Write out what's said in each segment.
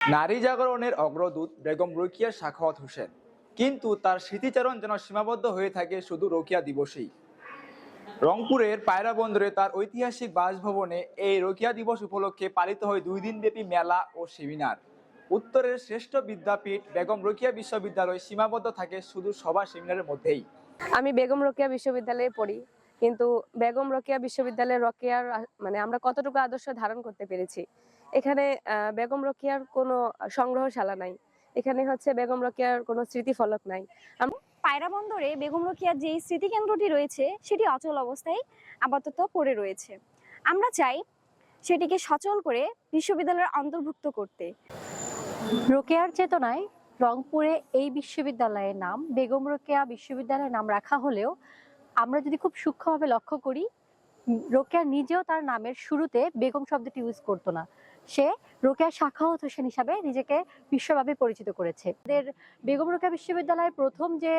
নারী জাগরণের অগ্রদূত বেগম রোকিয়া সাখাওয়াত হোসেন। কিন্তু তার স্মৃতিচারণ যেন সীমাবদ্ধ হয়ে থাকে শুধু রোকিয়া দিবসেই। রংপুরের পায়রা বন্দরে তার ঐতিহাসিক বাসভবনে এই রোকিয়া দিবস উপলক্ষে পালিত হয় দুই দিনব্যাপী মেলা ও সেমিনার। উত্তরের শ্রেষ্ঠ বিদ্যাপীঠ বেগম রোকিয়া বিশ্ববিদ্যালয় সীমাবদ্ধ থাকে শুধু সভা সেমিনারের মধ্যেই। আমি বেগম রোকেয়া বিশ্ববিদ্যালয়ে পড়ি, কিন্তু বেগম রোকেয়া বিশ্ববিদ্যালয়ের রোকেয়ার মানে আমরা কতটুকু আদর্শ ধারণ করতে পেরেছি এখানে বেগম রোকেয়ার কোনো সংগ্রহশালা নাই। এখানে হচ্ছে বেগম রোকেয়ার কোনো স্মৃতিফলক নাই। পায়রা বন্দরে বেগম রোকেয়ার যে স্মৃতিকেন্দ্রটি রয়েছে সেটি অচল অবস্থায় আপাতত পড়ে রয়েছে। আমরা চাই সেটিকে সচল করে বিশ্ববিদ্যালয়ের অন্তর্ভুক্ত করতে। রোকেয়ার চেতনায় রংপুরে এই বিশ্ববিদ্যালয়ের নাম বেগম রোকেয়া বিশ্ববিদ্যালয়ের নাম রাখা হলেও আমরা যদি খুব সূক্ষ্মভাবে লক্ষ্য করি রোকেয়া নিজেও তার নামের শুরুতে বেগম শব্দটি ইউজ করতো না। সে রোকেয়া শাখাওয়াত হোসেন হিসাবে নিজেকে বিশ্বব্যাপী পরিচিত করেছে। এদের বেগম রোকেয়া বিশ্ববিদ্যালয়ের প্রথম যে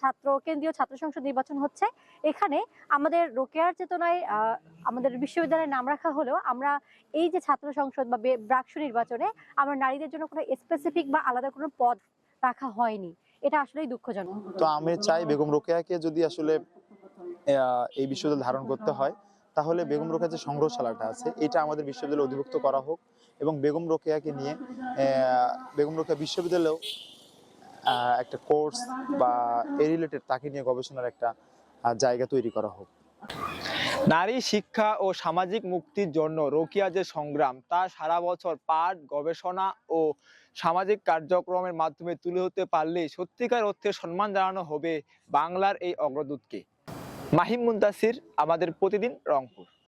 ছাত্র, কেন্দ্রীয় ছাত্র সংসদ নির্বাচন হচ্ছে, এখানে আমাদের রোকেয়ার চেতনায় আমাদের বিশ্ববিদ্যালয়ের নাম রাখা হলেও আমরা এই যে ছাত্র সংসদ বা ব্রাকসু নির্বাচনে আমরা নারীদের জন্য কোনো স্পেসিফিক বা আলাদা কোনো পদ রাখা হয়নি। এটা আসলেই দুঃখজনক। তো আমি চাই বেগম রোকেয়াকে যদি আসলে এই বিশ্ববিদ্যালয় ধারণ করতে হয় তাহলে বেগম রোকেয়া যে সংগ্রহশালাটা আছে, এটা আমাদের বিশ্ববিদ্যালয়ে অধিভুক্ত করা হোক এবং বেগম রোকেয়াকে নিয়ে বেগম রোকেয়া বিশ্ববিদ্যালয়েও একটা কোর্স বা এই রিলেটেড তাকে নিয়ে গবেষণার একটা জায়গা তৈরি করা হোক। নারী শিক্ষা ও সামাজিক মুক্তির জন্য রোকিয়া যে সংগ্রাম, তা সারা বছর পাঠ, গবেষণা ও সামাজিক কার্যক্রমের মাধ্যমে তুলে হতে পারলে সত্যিকার অর্থে সম্মান জানানো হবে বাংলার এই অগ্রদূতকে। মাহিম মুন্তাসির আমাদের প্রতিদিন রংপুর।